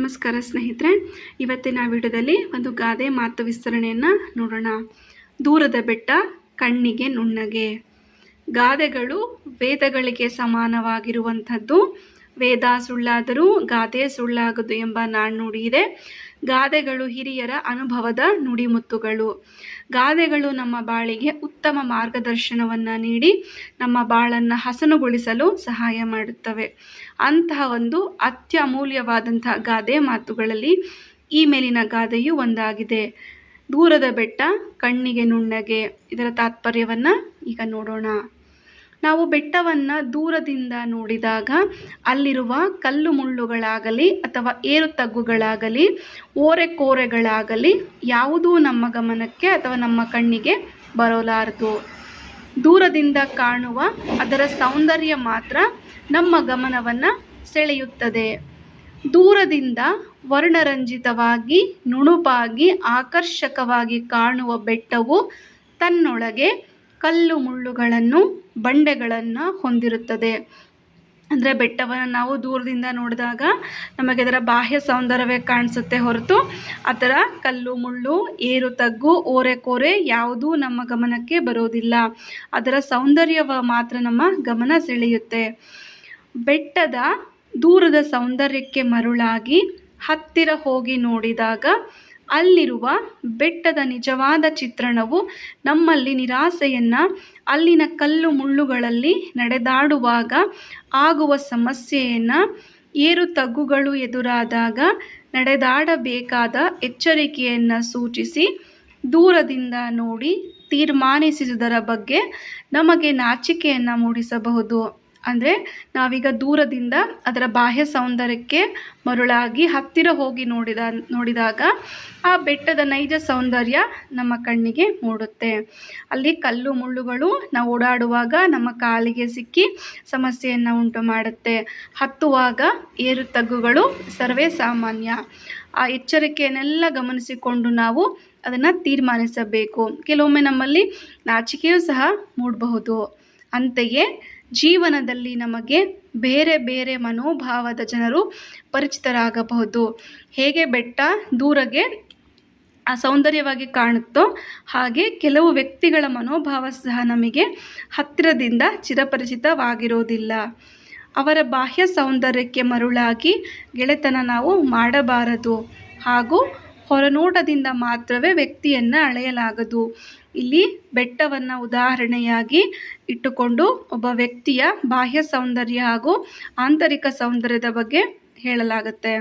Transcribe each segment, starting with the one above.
ನಮಸ್ಕಾರ ಸ್ನೇಹಿತರೆ, ಇವತ್ತಿನ ವಿಡಿಯೋದಲ್ಲಿ ಒಂದು ಗಾದೆ ಮಾತು ವಿಸ್ತರಣೆಯನ್ನು ನೋಡೋಣ. ದೂರದ ಬೆಟ್ಟ, ಕಣ್ಣಿಗೆ ನುಣ್ಣಗೆ. ಗಾದೆಗಳು ವೇದಗಳಿಗೆ ಸಮಾನವಾಗಿರುವಂಥದ್ದು. ವೇದ ಸುಳ್ಳಾದರೂ ಗಾದೆ ಸುಳ್ಳಾಗದು ಎಂಬ ನಾಣ್ಣುಡಿ ಇದೆ. ಗಾದೆಗಳು ಹಿರಿಯರ ಅನುಭವದ ನುಡಿಮುತ್ತುಗಳು. ಗಾದೆಗಳು ನಮ್ಮ ಬಾಳಿಗೆ ಉತ್ತಮ ಮಾರ್ಗದರ್ಶನವನ್ನು ನೀಡಿ ನಮ್ಮ ಬಾಳನ್ನು ಹಸನುಗೊಳಿಸಲು ಸಹಾಯ ಮಾಡುತ್ತವೆ. ಅಂತಹ ಒಂದು ಅತ್ಯಮೂಲ್ಯವಾದಂತಹ ಗಾದೆ ಮಾತುಗಳಲ್ಲಿ ಈ ಮೇಲಿನ ಗಾದೆಯು ಒಂದಾಗಿದೆ. ದೂರದ ಬೆಟ್ಟ, ಕಣ್ಣಿಗೆ ನುಣ್ಣಗೆ ಇದರ ತಾತ್ಪರ್ಯವನ್ನು ಈಗ ನೋಡೋಣ. ನಾವು ಬೆಟ್ಟವನ್ನು ದೂರದಿಂದ ನೋಡಿದಾಗ ಅಲ್ಲಿರುವ ಕಲ್ಲು ಮುಳ್ಳುಗಳಾಗಲಿ ಅಥವಾ ಏರು ತಗ್ಗುಗಳಾಗಲಿ, ಓರೆ ಕೋರೆಗಳಾಗಲಿ ಯಾವುದೂ ನಮ್ಮ ಗಮನಕ್ಕೆ ಅಥವಾ ನಮ್ಮ ಕಣ್ಣಿಗೆ ಬರಲಾರದು. ದೂರದಿಂದ ಕಾಣುವ ಅದರ ಸೌಂದರ್ಯ ಮಾತ್ರ ನಮ್ಮ ಗಮನವನ್ನು ಸೆಳೆಯುತ್ತದೆ. ದೂರದಿಂದ ವರ್ಣರಂಜಿತವಾಗಿ, ನುಣುಪಾಗಿ, ಆಕರ್ಷಕವಾಗಿ ಕಾಣುವ ಬೆಟ್ಟವು ತನ್ನೊಳಗೆ ಕಲ್ಲು ಮುಳ್ಳುಗಳನ್ನು ಬಂಡೆಗಳನ್ನು ಹೊಂದಿರುತ್ತದೆ. ಅಂದರೆ ಬೆಟ್ಟವನ್ನು ನಾವು ದೂರದಿಂದ ನೋಡಿದಾಗ ನಮಗೆ ಅದರ ಬಾಹ್ಯ ಸೌಂದರ್ಯವೇ ಕಾಣಿಸುತ್ತೆ ಹೊರತು ಅದರ ಕಲ್ಲು ಮುಳ್ಳು, ಏರು ತಗ್ಗು, ಓರೆ ಕೋರೆ ಯಾವುದೂ ನಮ್ಮ ಗಮನಕ್ಕೆ ಬರೋದಿಲ್ಲ. ಅದರ ಸೌಂದರ್ಯವ ಮಾತ್ರ ನಮ್ಮ ಗಮನ ಸೆಳೆಯುತ್ತೆ. ಬೆಟ್ಟದ ದೂರದ ಸೌಂದರ್ಯಕ್ಕೆ ಮರುಳಾಗಿ ಹತ್ತಿರ ಹೋಗಿ ನೋಡಿದಾಗ ಅಲ್ಲಿರುವ ಬೆಟ್ಟದ ನಿಜವಾದ ಚಿತ್ರಣವು ನಮ್ಮಲ್ಲಿ ನಿರಾಸೆಯನ್ನು ಅಲ್ಲಿನ ಕಲ್ಲು ಮುಳ್ಳುಗಳಲ್ಲಿ ನಡೆದಾಡುವಾಗ ಆಗುವ ಸಮಸ್ಯೆಯನ್ನು ಏರು ತಗ್ಗುಗಳು ಎದುರಾದಾಗ ನಡೆದಾಡಬೇಕಾದ ಎಚ್ಚರಿಕೆಯನ್ನು ಸೂಚಿಸಿ ದೂರದಿಂದ ನೋಡಿ ತೀರ್ಮಾನಿಸುವುದರ ಬಗ್ಗೆ ನಮಗೆ ನಾಚಿಕೆಯನ್ನು ಮೂಡಿಸಬಹುದು. ಅಂದರೆ ನಾವೀಗ ದೂರದಿಂದ ಅದರ ಬಾಹ್ಯ ಸೌಂದರ್ಯಕ್ಕೆ ಮರುಳಾಗಿ ಹತ್ತಿರ ಹೋಗಿ ನೋಡಿದ, ನೋಡಿದಾಗ ಆ ಬೆಟ್ಟದ ನೈಜ ಸೌಂದರ್ಯ ನಮ್ಮ ಕಣ್ಣಿಗೆ ಮೂಡುತ್ತೆ. ಅಲ್ಲಿ ಕಲ್ಲು ಮುಳ್ಳುಗಳು ನಾವು ಓಡಾಡುವಾಗ ನಮ್ಮ ಕಾಲಿಗೆ ಸಿಕ್ಕಿ ಸಮಸ್ಯೆಯನ್ನು ಉಂಟು ಮಾಡುತ್ತೆ. ಹತ್ತುವಾಗ ಏರು ತಗ್ಗುಗಳು ಸರ್ವೇ ಸಾಮಾನ್ಯ. ಆ ಎಚ್ಚರಿಕೆಯನ್ನೆಲ್ಲ ಗಮನಿಸಿಕೊಂಡು ನಾವು ಅದನ್ನು ತೀರ್ಮಾನಿಸಬೇಕು. ಕೆಲವೊಮ್ಮೆ ನಮ್ಮಲ್ಲಿ ನಾಚಿಕೆಯೂ ಸಹ ಮೂಡಬಹುದು. ಅಂತೆಯೇ ಜೀವನದಲ್ಲಿ ನಮಗೆ ಬೇರೆ ಬೇರೆ ಮನೋಭಾವದ ಜನರು ಪರಿಚಿತರಾಗಬಹುದು. ಹೇಗೆ ಬೆಟ್ಟ ದೂರಗೆ ಸೌಂದರ್ಯವಾಗಿ ಕಾಣುತ್ತೋ ಹಾಗೆ ಕೆಲವು ವ್ಯಕ್ತಿಗಳ ಮನೋಭಾವ ಸಹ ನಮಗೆ ಹತ್ತಿರದಿಂದ ಚಿರಪರಿಚಿತವಾಗಿರೋದಿಲ್ಲ. ಅವರ ಬಾಹ್ಯ ಸೌಂದರ್ಯಕ್ಕೆ ಮರುಳಾಗಿ ಗೆಳೆತನ ನಾವು ಮಾಡಬಾರದು. ಹಾಗೂ ಹೊರನೋಟದಿಂದ ಮಾತ್ರವೇ ವ್ಯಕ್ತಿಯನ್ನು ಅಳೆಯಲಾಗದು. ಇಲ್ಲಿ ಬೆಟ್ಟವನ್ನು ಉದಾಹರಣೆಯಾಗಿ ಇಟ್ಟುಕೊಂಡು ಒಬ್ಬ ವ್ಯಕ್ತಿಯ ಬಾಹ್ಯ ಸೌಂದರ್ಯ ಹಾಗೂ ಆಂತರಿಕ ಸೌಂದರ್ಯದ ಬಗ್ಗೆ ಹೇಳಲಾಗುತ್ತೆ.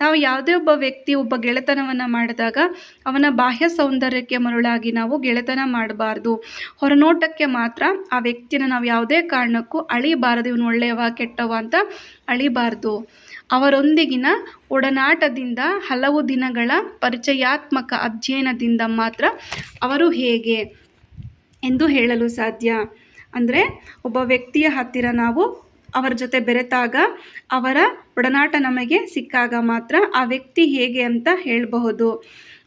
ನಾವು ಯಾವುದೇ ಒಬ್ಬ ವ್ಯಕ್ತಿ ಒಬ್ಬ ಗೆಳೆತನವನ್ನು ಮಾಡಿದಾಗ ಅವನ ಬಾಹ್ಯ ಸೌಂದರ್ಯಕ್ಕೆ ಮರುಳಾಗಿ ನಾವು ಗೆಳೆತನ ಮಾಡಬಾರ್ದು. ಹೊರನೋಟಕ್ಕೆ ಮಾತ್ರ ಆ ವ್ಯಕ್ತಿನ ನಾವು ಯಾವುದೇ ಕಾರಣಕ್ಕೂ ಅಳಿಬಾರದು. ಇವನು ಒಳ್ಳೆಯವ, ಕೆಟ್ಟವ ಅಂತ ಅಳಿಬಾರ್ದು. ಅವರೊಂದಿಗಿನ ಒಡನಾಟದಿಂದ ಹಲವು ದಿನಗಳ ಪರಿಚಯಾತ್ಮಕ ಅಧ್ಯಯನದಿಂದ ಮಾತ್ರ ಅವರು ಹೇಗೆ ಎಂದು ಹೇಳಲು ಸಾಧ್ಯ. ಅಂದರೆ ಒಬ್ಬ ವ್ಯಕ್ತಿಯ ಹತ್ತಿರ ನಾವು ಅವರ ಜೊತೆ ಬೆರೆತಾಗ ಅವರ ಒಡನಾಟ ನಮಗೆ ಸಿಕ್ಕಾಗ ಮಾತ್ರ ಆ ವ್ಯಕ್ತಿ ಹೇಗೆ ಅಂತ ಹೇಳಬಹುದು.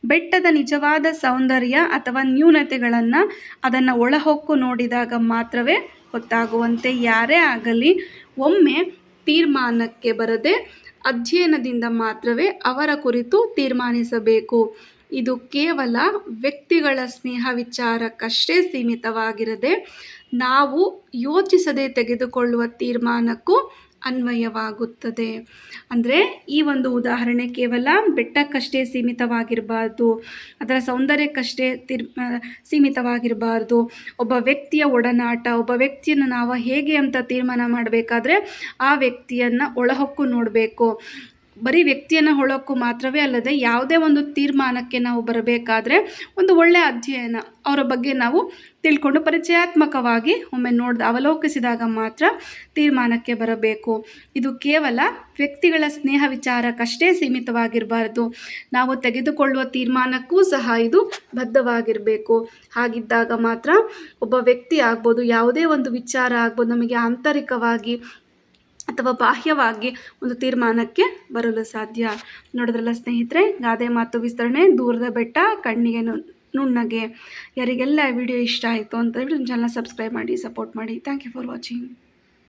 ಬೆಟ್ಟದ ನಿಜವಾದ ಸೌಂದರ್ಯ ಅಥವಾ ನ್ಯೂನತೆಗಳನ್ನು ಅದನ್ನು ಒಳಹೊಕ್ಕು ನೋಡಿದಾಗ ಮಾತ್ರವೇ ಗೊತ್ತಾಗುವಂತೆ ಯಾರೇ ಆಗಲಿ ಒಮ್ಮೆ ತೀರ್ಮಾನಕ್ಕೆ ಬರದೆ ಅಧ್ಯಯನದಿಂದ ಮಾತ್ರವೇ ಅವರ ಕುರಿತು ತೀರ್ಮಾನಿಸಬೇಕು. ಇದು ಕೇವಲ ವ್ಯಕ್ತಿಗಳ ಸ್ನೇಹ ವಿಚಾರಕ್ಕಷ್ಟೇ ಸೀಮಿತವಾಗಿರದೆ ನಾವು ಯೋಚಿಸದೆ ತೆಗೆದುಕೊಳ್ಳುವ ತೀರ್ಮಾನಕ್ಕೂ ಅನ್ವಯವಾಗುತ್ತದೆ. ಅಂದರೆ ಈ ಒಂದು ಉದಾಹರಣೆ ಕೇವಲ ಬೆಟ್ಟಕ್ಕಷ್ಟೇ ಸೀಮಿತವಾಗಿರಬಾರ್ದು, ಅದರ ಸೌಂದರ್ಯಕ್ಕಷ್ಟೇ ತಿರ್ ಸೀಮಿತವಾಗಿರಬಾರ್ದು. ಒಬ್ಬ ವ್ಯಕ್ತಿಯ ಒಡನಾಟ, ಒಬ್ಬ ವ್ಯಕ್ತಿಯನ್ನು ನಾವು ಹೇಗೆ ಅಂತ ತೀರ್ಮಾನ ಮಾಡಬೇಕಾದ್ರೆ ಆ ವ್ಯಕ್ತಿಯನ್ನು ಒಳಹೊಕ್ಕು ನೋಡಬೇಕು. ಬರೀ ವ್ಯಕ್ತಿಯನ್ನು ಹೊಳೋಕ್ಕೂ ಮಾತ್ರವೇ ಅಲ್ಲದೆ ಯಾವುದೇ ಒಂದು ತೀರ್ಮಾನಕ್ಕೆ ನಾವು ಬರಬೇಕಾದ್ರೆ ಒಂದು ಒಳ್ಳೆಯ ಅಧ್ಯಯನ ಅವರ ಬಗ್ಗೆ ನಾವು ತಿಳ್ಕೊಂಡು ಪರಿಚಯಾತ್ಮಕವಾಗಿ ಒಮ್ಮೆ ನೋಡ್ದ ಅವಲೋಕಿಸಿದಾಗ ಮಾತ್ರ ತೀರ್ಮಾನಕ್ಕೆ ಬರಬೇಕು. ಇದು ಕೇವಲ ವ್ಯಕ್ತಿಗಳ ಸ್ನೇಹ ವಿಚಾರಕ್ಕಷ್ಟೇ ಸೀಮಿತವಾಗಿರಬಾರ್ದು. ನಾವು ತೆಗೆದುಕೊಳ್ಳುವ ತೀರ್ಮಾನಕ್ಕೂ ಸಹ ಇದು ಬದ್ಧವಾಗಿರಬೇಕು. ಹಾಗಿದ್ದಾಗ ಮಾತ್ರ ಒಬ್ಬ ವ್ಯಕ್ತಿ ಆಗ್ಬೋದು, ಯಾವುದೇ ಒಂದು ವಿಚಾರ ಆಗ್ಬೋದು, ನಮಗೆ ಆಂತರಿಕವಾಗಿ ಅಥವಾ ಬಾಹ್ಯವಾಗಿ ಒಂದು ತೀರ್ಮಾನಕ್ಕೆ ಬರಲು ಸಾಧ್ಯ. ನೋಡಿದ್ರಲ್ಲ ಸ್ನೇಹಿತರೆ, ಗಾದೆ ಮಾತು ವಿಸ್ತರಣೆ, ದೂರದ ಬೆಟ್ಟ, ಕಣ್ಣಿಗೆ ನುಣ್ಣಗೆ. ಯಾರಿಗೆಲ್ಲ ವಿಡಿಯೋ ಇಷ್ಟ ಆಯಿತು ಅಂತ ಹೇಳಿ ಚಾನಲ್ ಸಬ್ಸ್ಕ್ರೈಬ್ ಮಾಡಿ ಸಪೋರ್ಟ್ ಮಾಡಿ. Thank you for watching